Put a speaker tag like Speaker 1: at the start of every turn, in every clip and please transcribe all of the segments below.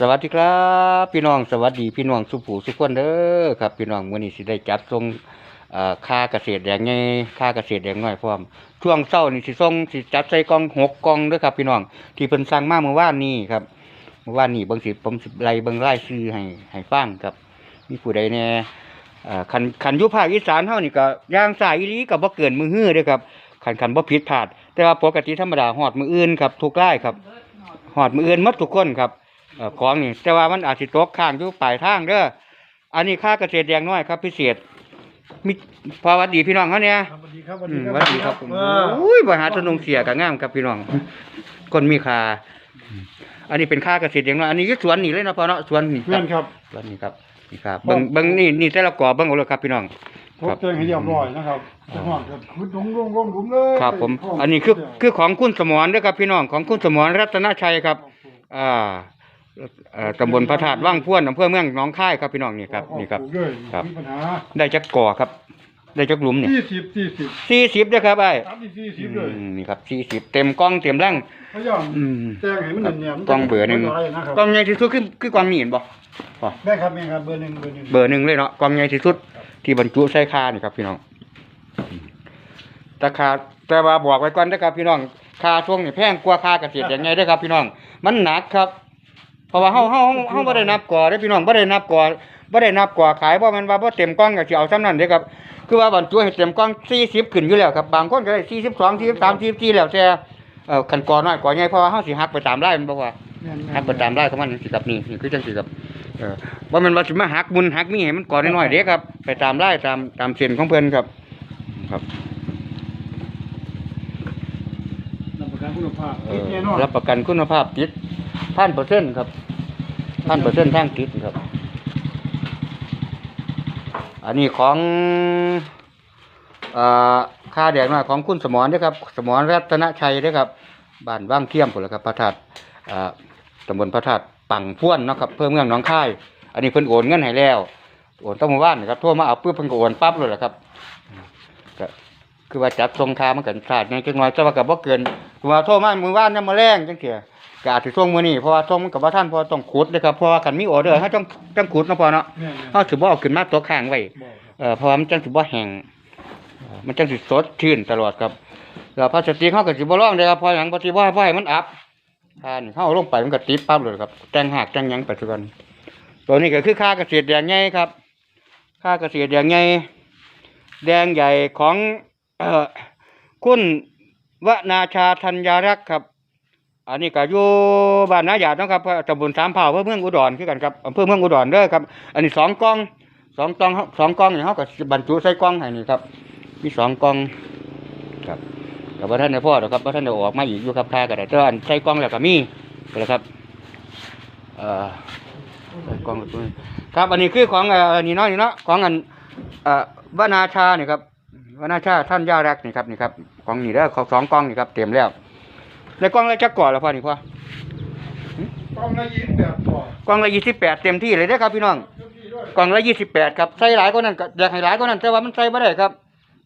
Speaker 1: สวัสดีครับ พี่น้องสวัสดีพี่น้องสุผูสุขคนเด้อครับ พี่น้องมื้อนี้สิได้จัดส่งค่าเกษตรแดงใหญ่ค่าเกษตรแดงน้อยพร้อมช่วงเช้านี่สิส่งสิจัดใส่กล่องหกกล่องเด้อครับ พี่น้องที่เพิ่นสั่งมาเมื่อวานนี้ครับเมื่อวานนี้เบิ่งสิผมสิไล่เบิ่งรายชื่อให้ให้ฟังครับ มีผู้ใดแน่เอ่อคันคันยู่ภาคอีสานเฮานี่ก็ย่างสายอีลีก็บ่เกินมือฮื้อเด้อครับคันคันบ่ผิดพลาด แต่ว่าปกติธรรมดาฮอดมืออื่นครับทุกรายครับฮอดมืออื่นหมดทุกคนครับ ของนี่แต่ว่ามันอาจสิตกข้างอยู่ปลายทางเด้ออันนี้ค่าเกษตรแดงน้อยครับ พิเศษมีพอหวัดดีพี่น้องเขาเนี่ย
Speaker 2: ครับสวัสดีครับสวัส
Speaker 1: อื
Speaker 2: ดี
Speaker 1: ม
Speaker 2: ครับ
Speaker 1: หวัดดีครับผม
Speaker 2: เออ
Speaker 1: อุ้ยบริหารสนงเสียกับงามครับพี่น้อง คนมีค่าอันนี้เป็นค่าเกษตรแดงน้อยอันนี้อยึดสวนนี่เลยเนาะพอเนาะสวนนี่ค
Speaker 2: เพื่
Speaker 1: รั
Speaker 2: อบนครับ
Speaker 1: สวนนี่ครับนี่ครับเบิ่งเบิ่งนี่นี่แต่ละกอเบิ่งเอาเลยครับพี่น้อง
Speaker 2: พบเจอให้เรียบร้อยนะครับจังหวะครับคุณลงลงลงผมเลย
Speaker 1: ครับผม อันนี้คือคือของคุณสมรเด้อครับพี่น้องของคุณสมรรัตนชัยครับ อ่าเอ่อ ตำบลพระธาตุว่างพ้วนอำเภอเมืองหนองคายครับพี่น้องนี่ครับนี่ครับ
Speaker 2: เลย
Speaker 1: ครับ
Speaker 2: มีปัญหา
Speaker 1: ได้จักก่อครับ ได้จักหลุมเนี่ย
Speaker 2: สี่สิบสี่สิบ
Speaker 1: สี่สิบเด้อครับไอ้
Speaker 2: สามสิบสี่สิ
Speaker 1: อื
Speaker 2: บเลย
Speaker 1: มนี่ครับสี่สิบเต็มกล้องเต็มแรง
Speaker 2: พยายาม
Speaker 1: อืม
Speaker 2: แจ้งให้มันเนียนๆ
Speaker 1: กล้องเบอร์หนึ่ง
Speaker 2: ไม่ร้ายนะครับ
Speaker 1: กล้องใหญ่ที่สุดคือคือกล้องนี่เห็นบ่อ๋อ
Speaker 2: ได้ครับแม่ครับเบอร์หนึ่งเบอร์หนึ่ง
Speaker 1: เบอร์หนึ่งเลยเนาะกล้องใหญ่ที่สุด ที่บรรจุใส่คานี่ครับพี่น้องแต่คาแต่ว่าบอกไว้ก่อนนะครับพี่น้องคาช่วงนี่แพงกว่าคาเกษตรอย่างไงเด้อครับพี่น้อง มันหนักครับ เพราะว่าเฮาเฮาเฮาบ่ได้นับก่อเด้อพี่น้องบ่ได้นับก่อบ่ได้นับก่อขายบ่แม่นว่าบ่เต็มกล้องก็สิเอาซ้ำนั้นเด้อครับ คือว่าบรรจุให้เต็มกล้อง40ขึ้นอยู่แล้วครับบางคนก็ได้42 43 44แล้วแต่เอ่อคันก่อน้อยก่อใหญ่เพราะว่าเฮาสิหักไปตามรายมันบ่ว่า
Speaker 2: แม่นๆ
Speaker 1: หักไปตามรายของมันสิครับนี่นี่คือจังสิครับเออบ่แม่นว่าสิมาหักมุนหักมีให้มันก่อน้อยๆเด้ครับ ไปตามรายตามตามเส้นของเพิ่นครับ ครับ
Speaker 2: รับประ กันคุณภาพ
Speaker 1: เอ
Speaker 2: ติด
Speaker 1: อ
Speaker 2: แน่นอน
Speaker 1: รับประกันคุณภาพติดพันเปอร์เซ็นต์ครับพันเปอร์เซ็นต์ทางติดครับ อันนี้ของเอ่อค่าแดงมาของคุณสมรเด้อครับ สมรรัตนชัยเด้อครับบ้านว่างเทียมพุ่นล่ะครับพระธาตุเอ่อตำบลพระธาตุปังพ่วนเนาะครับเพิ่มเมืองหนองคาย อันนี้เพิ่นโอนเงินให้แล้ว โอนต้องมาว่านครับโทรมาเอาปุ๊บเพิ่นก็โอนปั๊บเลยแหละครับก็ คือว่าจัดทรงคามันกันขาดในจังน้อยแต่ว่าก็บ่เกินคือว่าโทรมามื้อวานเนี่ยมาแรงจังเที่ยก็อาจสิส่งมื้อนี้เพราะว่าส่งมันก็บ่ทันเพราะว่าต้องขุดเด้อครับเพราะว่าคันมีออเดอร์เฮาต้องต้องขุดเนาะพอเนาะ
Speaker 2: แม่น
Speaker 1: เฮาสิบ่เอาขึ้นมาตัวข้างไว้
Speaker 2: ๆบอกครับ
Speaker 1: เอ่อเพราะว่ามันจังสิบ่แห้งเอ่อมันจังสิสดชื่นตลอดครับแล้วพลาสติกเฮาก็สิบ่ร้องเด้อครับเพราะหยังบ่สิบ่ให้บ่ให้มันอับถ้านี่เฮาเอาลงไปมันก็ติดปั๊บเลยครับแต่งหากแต่งหยังไปซะก่อนตัวนี้ก็คือค่าเกษตรแดงใหญ่ครับ ค่าเกษตรแดงใหญ่แดงใหญ่ของ เอ่อคุณวนาชาธัญญารักษ์ครับ อันนี้ก็อยู่บ้านนาหยาดนะครับตำบลสามเผ่าอำเภอเมืองอุดรคือกันครับอำเภอเมืองอุดรเด้อครับ อันนี้สองกล่องสองกล่องสองกล่องนี่เขาก็บรรจุใส่กล่องให้นี่ครับ มีสองกล่องครับแต่ว่าท่านในพ่อหรอกครับว่าท่านได้ออกมาอีกอยู่ครับค่าก็ได้แต่ว่าอันใส่กล่องแล้วก็มีเลยครับเอ่อใส่กล่องตัวนี้ครับ อันนี้คือของอ่อนี่เนาะนี่เนาะของอันเอ่อวนาชาเนี่ยครับ วนาชาท่านย่ารักนี่ครับนี่ครับของนี่แล้วของสองกล่องนี่ครับเต็มแล้วในกล่องแล้วจักก่อนแล้วพ่อนี่พ่อ
Speaker 2: กล้องละยี่สิบแปดต่อก
Speaker 1: ล่องละยี่สิบแปดเต็มที่เลยเด้อครับ พี่น้อง
Speaker 2: เจ้าที่ด้วย
Speaker 1: กล่องละยี่สิบแปดครับใส่หลายก็นั่นก็อยากให้หลายก็นั่นแต่ว่ามันใส่บ่ได้ครับ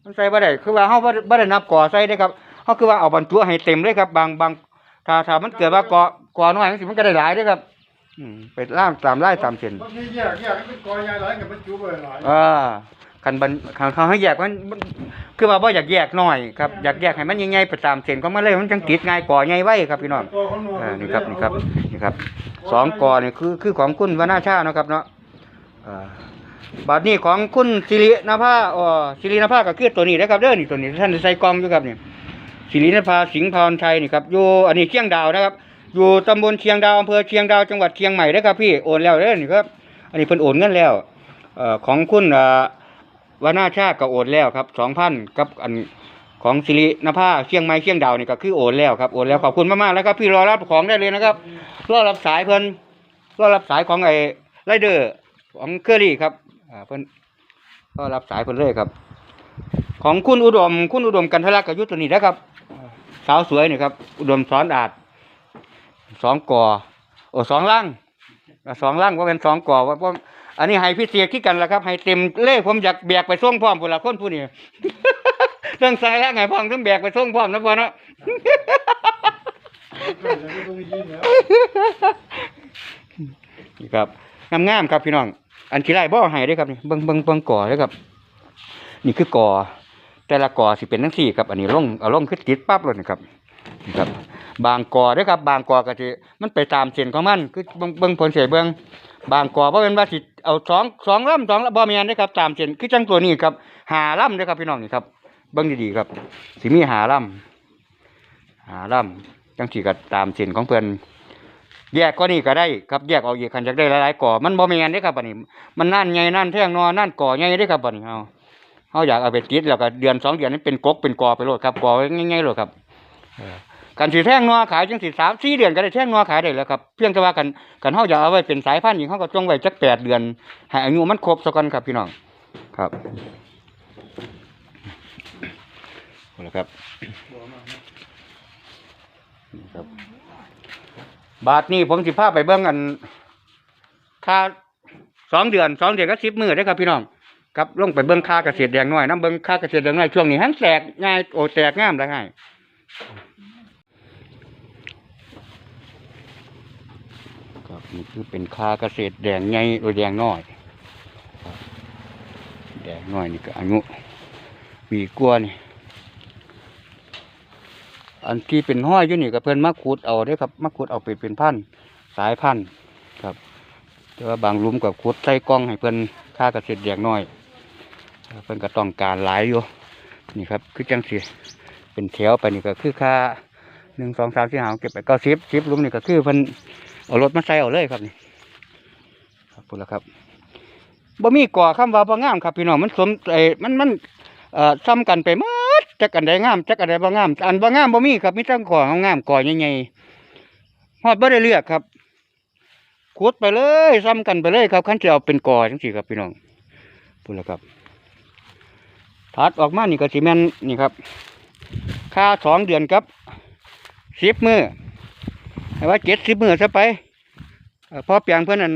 Speaker 1: มันใส่บ่ได้คือว่าเฮาบ่ได้บ่ได้นับก่อใส่ได้ครับเฮาคือว่าเอาบรรจุให้เต็มเลยครับ บางบางถ้าถ้ามันเกิดว่าก่อก่อน้อยมันสิมันก็ได้หลายเด้อครับอืมไปล่ามตามไล่ตามเส้น
Speaker 2: บางทีแยกแยกให้เป็นกอยาหลายกับบรรจุไว้หลาย
Speaker 1: อ่า คันบันคันเขาให้แยกมันมันคือว่าบ่อยากแยกหน้อยครับอยากแยกให้มันใหญ่ๆไปตามเส้นของมันเลยมันจังติดง่ายก่อใหญ่ไว้ครับพี่น้องอ่านี่ครับนี่ครับนี่ครับสองก่อนี่คือคือของคุณวนาชาเนาะครับเนาะอ่าบัดนี้ของคุณสิรินภาอ๋อสิรินภาก็คือตัวนี้นะครับเด้อนี่ตัวนี้ท่านใส่กล่องอยู่ครับนี่สิรินภาสิงห์พรชัยนี่ครับอยู่อันนี้เชียงดาวนะครับ อยู่ตำบลเชียงดาวอำเภอเชียงดาวจังหวัดเชียงใหม่เด้อครับพี่โอนแล้วเด้อนี่ครับ อันนี้เพิ่นโอนเงินแล้วเอ่อของคุณอ่อ วานาชาก็โอนแล้วครับสองพันกับอันของสิรินภาเชียงใหม่เชียงดาวนี่ก็คือโอนแล้วครับโอนแล้วขอบคุณมากๆแล้วครับพี่รอรับของได้เลยนะครับรอรับสายเพิ่นรอรับสายของไอ้ไรเดอร์ของเคอรี่ครับอ่าเพิ่นรอรับสายเพิ่นเลยครับ ของคุณอุดม คุณอุดมกันทะลักกับยุทธนี่นะครับ สาวสวยนี่ครับ อุดมสอนอาจสองกอโอ้สองล่างสองล่างว่าเป็นสองกอว่าว่า อันนี้ให้พิเศษที่กันละครับ ให้เต็มเล่ผมอยากแบกไปส่งพร้อมพุ่นละคนผู้นี้เรื่องสายแล้วไงพ่องต้องแบกไปส่งพร้อมนะพ่อเนาะ
Speaker 2: เดี๋ยวจะต้องยิ้มแล้ว
Speaker 1: นี่ครับงามๆครับพี่น้อง อันที่ไรบ่ให้ด้อครับนี่เบิ่งเบิ่งเบิ่งก่อด้อครับ นี่คือก่อแต่ละก่อสิเป็นทั้งสี่ครับ อันนี้ลงเอาลงคือติดปั๊บเลยนะครับนี่ครับ บางก่อด้อครับ บางก่อก็สิมันไปตามเส้นของมัน คือเบิ่งเบิ่งผลเสียเบิ่งบางก่อบ่เป็นว่าสิ เอาสองสองลำสองลำบ่แม่นเด้ครับตามเส้นคือจังตัวนี้ครับหาล่ำเด้อครับพี่น้องนี่ครับเบิ่งดีๆครับสิมีหาล่ำหาล่ำจังสิก็ตามเส้นของเพิ่อนแยกก็นี่ก็ได้ครับแยกออกอีกคันจากได้หลายๆก่อมันบ่แม่นเด้ครับบัดนี้ มันนั่นไงนั่นแท่งนอนนั่นก่อไงเด้ครับบัดนี้เฮาเฮาอยากเอาไปติดแล้วก็เดือนสองเดือนนี้เป็นกกเป็นกอไปโลดครับกอไง่ายๆโลดครับ กันสิแท่งนอขายจังสิสามสี่เดือนก็ได้แท่งนอขายได้แล้วครับเพียงแต่ว่ากันกันเฮาอยากเอาไว้เป็นสายพันธุ์อีกเฮาก็จงไว้จักแปดเดือนให้อายุมันครบซะก่อนครับพี่น้องครับเอาละครับครับ บาทนี้ผมสิพาไปเบิ่งอันค่าสองเดือนสองเดือนก็สิบมือได้ครับพี่น้องครับลงไปเบิ่งค่าเกษตรแดงน้อยน้ำเบิ่งค่าเกษตรแดงน้อยช่วงนี้หันแตกง่ายโอแตกง่ามได้ง่ายครับ นี่คือเป็นค่าเกษตรแดงใหญ่โดยแดงน้อย แดงน้อยนี่ก็อายุมีกลัวนี่ อันที่เป็นห้อยอยู่นี่ก็เพิ่อนมาขุดเอาเด้ครับมาขุดเอาไปเป็นพันสายพันครับ แต่ว่าบางลุมก็ขุดใส่กล้องให้เพิ่อนค่าเกษตรแดกน้อยเอ่อนก็ต้องการหลายอยู่ นี่ครับคือจังสิเป็นแถวไปนี่ก็คือค่าหนึ่งสองสามสี่ห้าเก็บไปเก้าสิบสิบลุมนี่ก็คือเพิ่อน เอารถมาใส่เอาเลยครับนี่ครับพูดแล้วครับบ่มีก่อคำว่าบ่งามครับพี่น้องมันสมไอ้มันมันเอ่อซ้ำกันไปหมดจักอันใดงามจักอันใดบ่งามอันบ่งามบ่มีครับมีแต่ก่องามก่อใหญ่ๆฮอดบ่ได้เลือกครับขุดไปเลยซ้ำกันไปเลยครับขั้นจะเอาเป็นกอจังสิครับพี่น้องพูดแล้วครับถัดออกมานี่ก็สิแม่นนี่ครับ ค่าสองเดือนครับสิบมือ ว่าเจ็ดสิบมือซะไปเอ่อพอเปียงเพื่อนนั้น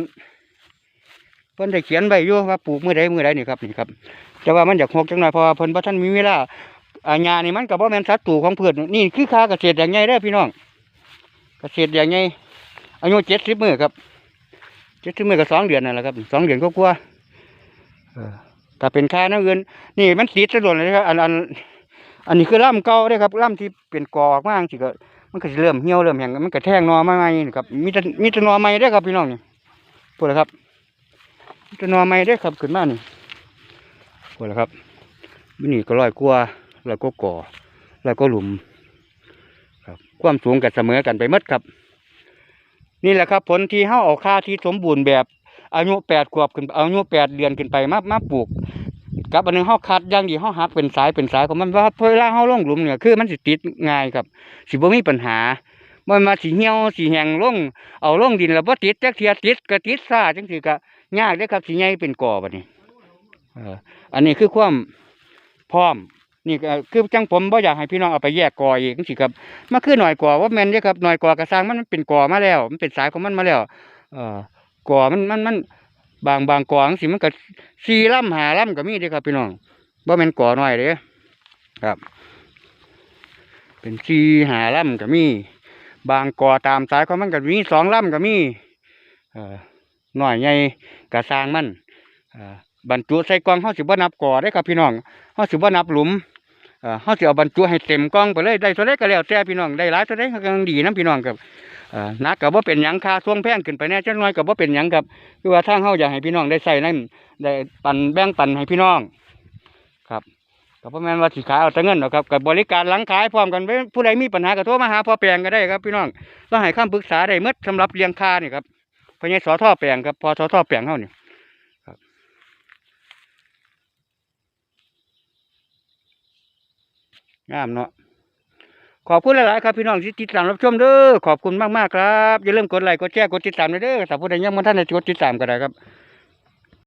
Speaker 1: เพื่อนได้เขียนไว้อยู่ว่าปลูกมือใดมือใดนี่ครับนี่ครับแต่ว่ามันอยากหกจังหน่อยเพราะว่าเพิ่นบ่ทันมีเวลาอาญานี่มันก็บ่แมนสัตว์ตู่ของเพื่อนนี่คือค่าเกษตรอย่างไงเด้พี่น้องเกษตรอย่างไงอายุเจ็ดสิบมือครับเจ็ดถึงมือก็สองเดือนนั่นแหละครับสองเดือนก็กลัวาๆเออถ้าเป็นค่าน้ำเงินนี่มันติดสะดวกเลยครับอันอัน อันนี้คือล่ำเก่าเด้อครับล่ำที่เป็นกอกมาสิก็มันก็สิเริ่มเหี่ยวเริ่มแห้งมันก็แทงนอมาใหม่นี่ครับมีแต่มีแต่นอใหม่เด้ครับพี่น้องนี่พูดเลยครับมีแต่นอใหม่เด้ครับขึ้นมานี่พูดเลยครับมินี่ก็ร้อยกว่าร้อยก็ก่อร้อยก็หลุม ครับความสูงกันเสมอกันไปหมดครับ นี่แหละครับ ผลที่เฮาเอาค่าที่สมบูรณ์แบบอายุแปดขวบขึ้นอายุแปดเดือนขึ้นไปมามาปลูก กับอันหนึงเฮาคัดอย่างดีเฮาหักเป็นสายเป็นสายของมันว่าเวลาเฮาลงหลุมเนี่ยคือมันสิติดง่ายครับ สิบ่มีปัญหาบ่มาสิเหี่ยวสิแหงลงเอาลงดินแล้วบ่ติดจักเทียติดก็ติดซ่าจังซี่ก็ยากเด้ครับสิใหญ่เป็นกอบัดนี้อออันนี้คือความพร้อมนี่คือจังผมบ่อยากให้พี่น้องเอาไปแยกกออีกจังซี่ครับมันคือหน่อยกว่าว่าแมนเด้อครับหน่อยกว่ากระซังมันเป็นกอมาแล้ว มันเป็นสายของมันมาแล้ว เอ่อกอมันมันมัน บางบางกองสิมันก็สี่ลำหาลำก็มีเด้ครับพี่น้องว่าแม่นก่อน้อยเด้ครับ เป็นสี่หาลำก็มี บางก่อตามสายของมันก็มีสองลำก็มีเอ่อน้อยใหญ่กระซังมันบรรจุใส่กล่องเฮาสิบ่นับก่อได้ครับพี่น้องเฮาสิบ่นับหลุมเขาจะเอาบรรจุให้เต็มกล่องไปเลยได้เท่าไรก็แล้วแต่พี่น้องได้หลายเท่าไรก็ยังดีนะพี่น้องครับ นักกับว่าเป็นหยังค่าช่วงแพงขึ้นไปแน่จังน้อยกับว่าเป็นหยังครับคือว่าทางเขาอยากให้พี่น้องได้ใส่นั่นได้ปันแบ่งปันให้พี่น้องครับก็ประมาณว่าสิขายเอาแต่เงินหรอกครับกับบริการหลังขายพร้อมกันไว้ผู้ใดมีปัญหาก็โทรมาหาพ่อแปลงก็ได้ครับพี่น้องเราให้คำปรึกษาได้หมดสำหรับเลี้ยงค่านี่ครับพญายสอท่อแปลงครับพอสอท่อแปลงเขานี่งามเนาะ ขอบคุณหลายๆครับพี่น้องที่ติดตามรับชมเด้อขอบคุณมากๆครับอย่าลืมกดไลค์กดแชร์กดติดตามด้วยเด้อถ้าผู้ใดยังไม่ทันได้กดติดตามก็ได้ครับ